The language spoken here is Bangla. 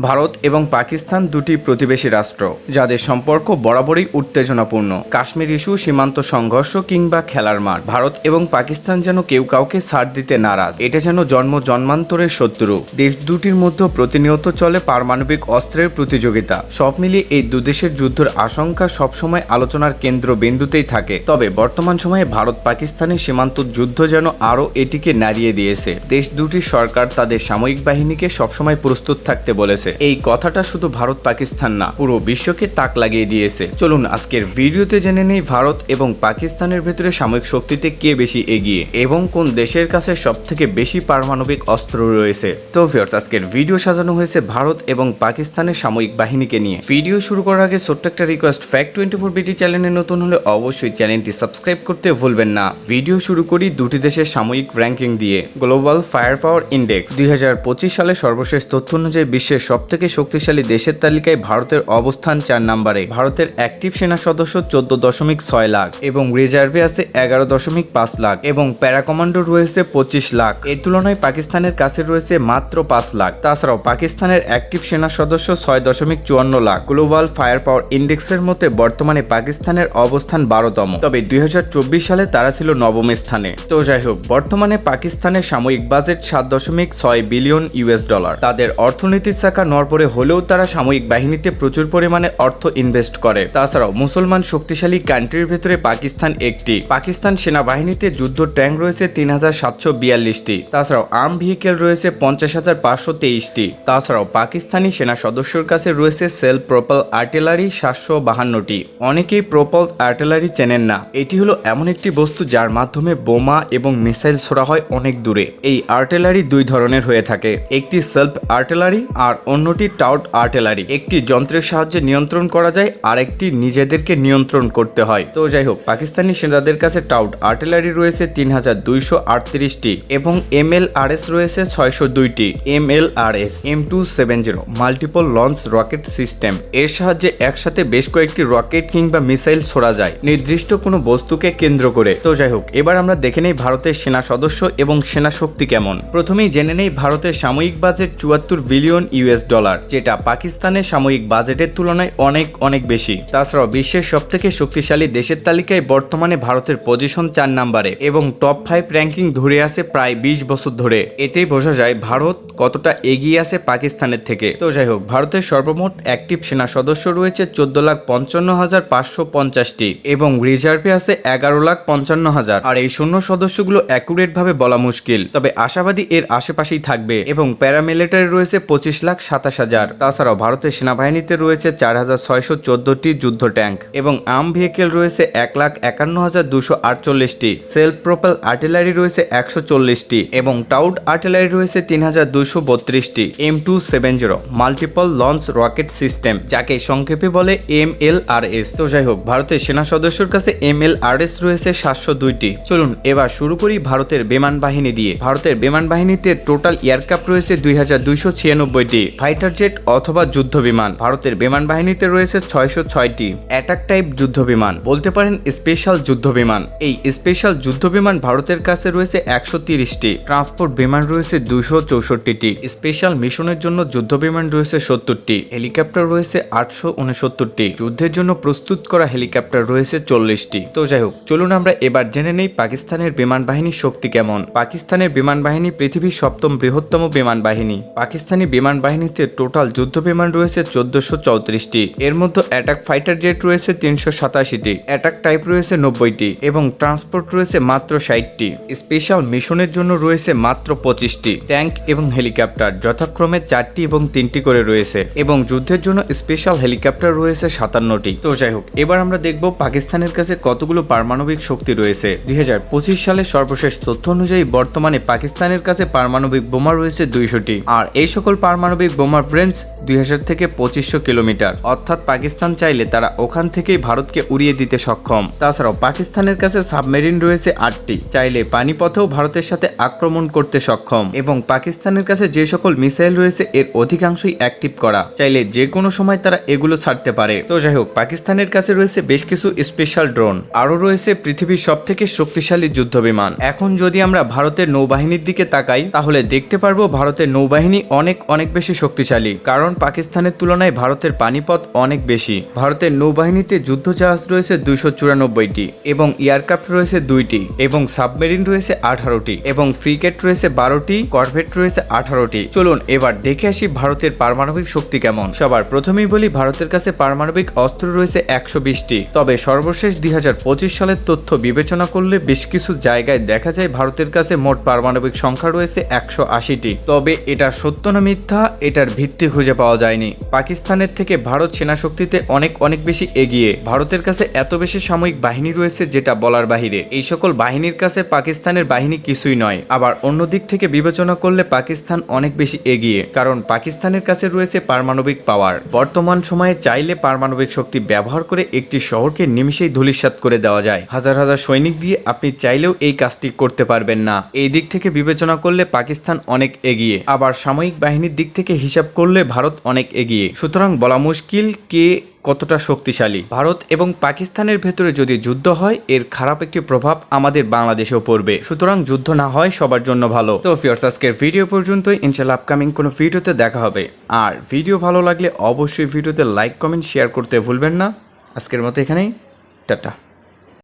ভারত এবং পাকিস্তান দুটি প্রতিবেশী রাষ্ট্র, যাদের সম্পর্ক বরাবরই উত্তেজনাপূর্ণ। কাশ্মীর ইস্যু, সীমান্ত সংঘর্ষ কিংবা খেলার মাঠ। ভারত এবং পাকিস্তান যেন কেউ কাউকে ছাড় দিতে নারাজ। এটা যেন জন্ম জন্মান্তরের শত্রু। দেশ দুটির মধ্যে প্রতিনিয়ত চলে পারমাণবিক অস্ত্রের প্রতিযোগিতা। সব মিলিয়ে এই দুদেশের যুদ্ধের আশঙ্কা সবসময় আলোচনার কেন্দ্রবিন্দুতেই থাকে। তবে বর্তমান সময়ে ভারত পাকিস্তানের সীমান্ত যুদ্ধ যেন আরও এটিকে নাড়িয়ে দিয়েছে। দেশ দুটির সরকার তাদের সামরিক বাহিনীকে সবসময় প্রস্তুত থাকতে বলেছে। এই কথাটা শুধু ভারত পাকিস্তান না, পুরো বিশ্বকে তাক লাগিয়ে দিয়েছে। চলুন আজকের ভিডিওতে জেনে নেই ভারত এবং পাকিস্তানের ভেতরে সামরিক শক্তিতে কে বেশি এগিয়ে এবং কোন দেশের কাছে সব থেকে বেশি পারমাণবিক অস্ত্র রয়েছে। তো ভিউয়ার্স আজকের ভিডিও সাজানো হয়েছে ভারত এবং পাকিস্তানের সামরিক বাহিনীকে নিয়ে। ভিডিও শুরু করার আগে ছোট্ট একটা রিকোয়েস্ট ফ্যাক্ট টোয়েন্টি ফোর বিটি চ্যানেলে নতুন হলে অবশ্যই চ্যানেলটি সাবস্ক্রাইব করতে ভুলবেন না। ভিডিও শুরু করি দুটি দেশের সাময়িক র্যাঙ্কিং দিয়ে। গ্লোবাল ফায়ার পাওয়ার ইন্ডেক্স দুই হাজার পঁচিশ সালে সর্বশেষ তথ্য অনুযায়ী বিশ্বের সবথেকে শক্তিশালী দেশের তালিকায় ভারতের অবস্থান চার নম্বরে। ভারতের অ্যাক্টিভ সেনা সদস্য চোদ্দ দশমিক ছয় লাখ এবং রিজার্ভে আছে এগারো দশমিক পাঁচ লাখ এবং প্যারা কমান্ডো রয়েছে পঁচিশ লাখ। এর তুলনায় পাকিস্তানের কাছে রয়েছে মাত্র পাঁচ লাখ। তাছাড়াও পাকিস্তানের অ্যাক্টিভ সেনা সদস্য ছয় দশমিক চুয়ান্ন লাখ। গ্লোবাল ফায়ার পাওয়ার ইন্ডেক্সের মধ্যে বর্তমানে পাকিস্তানের অবস্থান বারোতম। তবে দুই হাজার চব্বিশ সালে তারা ছিল নবম স্থানে। তো যাই হোক, বর্তমানে পাকিস্তানের সাময়িক বাজেট সাত দশমিক ছয় বিলিয়ন ইউএস ডলার তাদের অর্থনীতির চাকা নড়পড়ে হলেও তারা সাময়িক বাহিনীতে প্রচুর পরিমাণে অর্থ ইনভেস্ট করে। তাছাড়াও মুসলমান শক্তিশালী কান্ট্রির ভেতরে পাকিস্তান একটি। পাকিস্তান সেনাবাহিনীতে যুদ্ধ ট্যাঙ্ক রয়েছে তিন হাজার সাতশো বিয়াল্লিশটি। তাছাড়াও আর্ম ভেহিকেল রয়েছে পঞ্চাশ হাজার পাঁচশো তেইশটি। তাছাড়াও পাকিস্তানি সেনা সদস্যর কাছে রয়েছে সেলফ প্রোপাল আর্টিলারি সাতশো বাহান্নটি। অনেকেই প্রোপাল আর্টিলারি চেনেন না। এটি হলো এমন একটি বস্তু যার মাধ্যমে বোমা এবং মিসাইল ছোড়া হয় অনেক দূরে। এই আর্টিলারি দুই ধরনের হয়ে থাকে। একটি সেলফ আর্টিলারি আর অন্যটি টাউট আর্টেলারি। একটি যন্ত্রের সাহায্যে নিয়ন্ত্রণ করা যায় আর একটি নিজেদেরকে নিয়ন্ত্রণ করতে হয়। তো যাই হোক পাকিস্তানি সেনাদের কাছে টাউট আর্টিলারি রয়েছে তিন হাজার দুইশো আটত্রিশটি এবং এম এল আর এস রয়েছে ছয়শো দুইটি। M L R S M two seven zero, multiple launch rocket system. এর সাহায্যে একসাথে বেশ কয়েকটি রকেট কিংবা মিসাইল ছোড়া যায়। নির্দিষ্ট কোনো বস্তুকে কেন্দ্র করে। তো যাই হোক এবার আমরা দেখে নেই ভারতের সেনা সদস্য এবং সেনা শক্তি কেমন। প্রথমেই জেনে নেই ভারতের সাময়িক বাজেট চুয়াত্তর বিলিয়ন ইউএস ডলার যেটা পাকিস্তানের সাময়িক বাজেটের তুলনায় অনেক অনেক বেশি। তাছাড়াও বিশ্বের সবথেকে শক্তিশালী দেশের তালিকায় বর্তমানে ভারতের পজিশন চার নাম্বারে এবং টপ ফাইভ র্যাঙ্কিং ধরে আছে প্রায় বিশ বছর ধরে। এতেই বোঝা যায় ভারত কতটা এগিয়ে আছে পাকিস্তানের থেকে। তো যাই হোক, ভারতের সর্বমোট অ্যাক্টিভ সেনা সদস্য রয়েছে চোদ্দ লাখ পঞ্চান্ন হাজার পাঁচশো পঞ্চাশটি এবং রিজার্ভে আছে এগারো লাখ পঞ্চান্ন হাজার। আর এই শূন্য সদস্যগুলো অ্যাকুরেট ভাবে বলা মুশকিল। তবে আশাবাদী এর আশেপাশেই থাকবে এবং প্যারামিলিটারি রয়েছে পঁচিশ লাখ সাতাশ হাজার। তাছাড়াও ভারতের সেনাবাহিনীতে রয়েছে চার হাজার ছয়শো চোদ্দটি যুদ্ধ ট্যাঙ্ক এবং আর্ম ভেহিকেল রয়েছে এক লাখ একান্ন হাজার দুশো আটচল্লিশটি। সেলফ প্রোপেল আর্টিলারি রয়েছে একশো চল্লিশটি এবং টাউড আর্টিলারি রয়েছে তিন হাজার দুইশো বত্রিশটি। M two seven zero multiple launch rocket system, যাকে সংক্ষেপে বলে এম এল আর এস। তো যাই হোক, ভারতের সেনা সদস্যর কাছে এম এল আর এস রয়েছে সাতশো দুইটি। চলুন এবার শুরু করি ভারতের বিমান বাহিনী দিয়ে। ভারতের বিমান বাহিনীতে টোটাল এয়ারক্রাফট রয়েছে দুই হাজার দুইশো ছিয়ানব্বইটি। ফাইটার জেট অথবা যুদ্ধ বিমান। ভারতের বিমান বাহিনীতে রয়েছে ছয়শো ছয়টি। অ্যাটাক টাইপ যুদ্ধ বিমান। বলতে পারেন স্পেশাল যুদ্ধ বিমান। এই স্পেশাল যুদ্ধ বিমান ভারতের কাছে রয়েছে একশো তিরিশটি। ট্রান্সপোর্ট বিমান রয়েছে দুশো চৌষট্টিটি। স্পেশাল মিশনের জন্য যুদ্ধ বিমান রয়েছে সত্তরটি। হেলিকপ্টার রয়েছে আটশো উনসত্তরটি। যুদ্ধের জন্য প্রস্তুত করা হেলিকপ্টার রয়েছে চল্লিশটি। তো যাই হোক, চলুন আমরা এবার জেনে নেই পাকিস্তানের বিমান বাহিনীর শক্তি কেমন। পাকিস্তানের বিমান বাহিনী পৃথিবীর সপ্তম বৃহত্তম বিমান বাহিনী। পাকিস্তানি বিমান বাহিনীতে টোটাল যুদ্ধ বিমান রয়েছে চোদ্দশো চৌত্রিশটি। এর মধ্যে অ্যাটাক ফাইটার জেট রয়েছে তিনশো সাতাশিটি। অ্যাটাক টাইপ রয়েছে নব্বইটি এবং ট্রান্সপোর্ট রয়েছে মাত্র ষাটটি। স্পেশাল মিশনের জন্য রয়েছে মাত্র পঁচিশটি। ট্যাঙ্ক এবং হেলিকপ্টার যথাক্রমে চারটি এবং তিনটি করে রয়েছে এবং যুদ্ধের জন্য স্পেশাল হেলিকপ্টার রয়েছে সাতান্নটি। তো যাই হোক, এবার আমরা দেখব পাকিস্তানের কাছে কতগুলো পারমাণবিক শক্তি রয়েছে। দুই সালের সর্বশেষ তথ্য অনুযায়ী বর্তমানে পাকিস্তানের কাছে পারমাণবিক বোমা রয়েছে দুইশোটি। আর এই সকল পারমাণবিক বোমার রেঞ্জ দুই থেকে পঁচিশশো কিলোমিটার। অর্থাৎ পাকিস্তান চাইলে তারা ওখান থেকেই ভারতকে উড়িয়ে দিতে সক্ষম। তাছাড়াও পাকিস্তানের কাছে সাবমেরিন রয়েছে আটটি। চাইলে পানিপথেও ভারতের সাথে আক্রমণ করতে সক্ষম। এবং পাকিস্তানের কাছে যে সকল মিসাইল রয়েছে, এর অধিকাংশই অ্যাক্টিভ করা। চাইলে যে কোনো সময় তারা এগুলো ছাড়তে পারে। তো যাই হোক, পাকিস্তানের কাছে রয়েছে বেশ কিছু স্পেশাল ড্রোন আরও রয়েছে পৃথিবীর সব থেকে শক্তিশালী যুদ্ধ বিমান এখন যদি আমরা ভারতের নৌবাহিনীর দিকে তাকাই, তাহলে দেখতে পারব ভারতের নৌবাহিনী অনেক অনেক বেশি শক্তিশালী, কারণ পাকিস্তানের তুলনায় ভারতের পানিপথ অনেক বেশি। ভারতের নৌবাহিনীতে যুদ্ধ জাহাজ রয়েছে দুইশো চুরানব্বইটি এবং এয়ারক্রাফট রয়েছে দুইটি এবং সাবমেরিন রয়েছে আঠারোটি এবং ফ্রিগেট রয়েছে বারোটি, করভেট রয়েছে আঠারোটি। চলুন এবার দেখে আসি ভারতের পারমাণবিক শক্তি কেমন। সবার প্রথমেই বলি, ভারতের কাছে পারমাণবিক অস্ত্র রয়েছে একশো বিশটি। তবে সর্বশেষ দুই হাজার পঁচিশ সালের তথ্য বিবেচনা করলে বেশ কিছু জায়গায় দেখা যায় ভারতের কাছে মোট পারমাণবিক সংখ্যা রয়েছে একশো আশিটি। তবে এটা সত্য না মিথ্যা? এটার ভিত্তি খুঁজে পাওয়া যায়নি। পাকিস্তানের থেকে ভারত সেনা শক্তিতে অনেক অনেক বেশি এগিয়ে। ভারতের কাছে এত বেশি সামরিক বাহিনী রয়েছে যেটা বলার বাহিরে। এই সকল বাহিনীর কাছে পাকিস্তানের বাহিনী কিছুই নয়। আবার অন্য দিক থেকে বিবেচনা করলে পাকিস্তান অনেক বেশি এগিয়ে, কারণ পাকিস্তানের কাছে রয়েছে পারমাণবিক পাওয়ার। বর্তমান সময়ে চাইলে পারমাণবিক শক্তি ব্যবহার করে একটি শহরকে নিমিষেই ধূলিসাৎ করে দেওয়া যায়। হাজার হাজার সৈনিক দিয়ে আপনি চাইলেও এই কাজটি করতে পারবেন না। এই দিক থেকে বিবেচনা করলে পাকিস্তান অনেক এগিয়ে। আবার সাময়িক বাহিনীর দিক থেকে হিসাব করলে ভারত অনেক এগিয়ে। সুতরাং বলা মুশকিল কে কতটা শক্তিশালী। ভারত এবং পাকিস্তানের ভেতরে যদি যুদ্ধ হয়, এর খারাপ একটি প্রভাব আমাদের বাংলাদেশেও পড়বে। সুতরাং যুদ্ধ না হয় সবার জন্য ভালো। তো ফিয়ার্স আজকের ভিডিও পর্যন্ত ইনশাল্লাহ আপকামিং কোনো ভিডিওতে দেখা হবে। আর ভিডিও ভালো লাগলে অবশ্যই ভিডিওতে লাইক কমেন্ট শেয়ার করতে ভুলবেন না। আজকের মতো এখানেই। টাটা।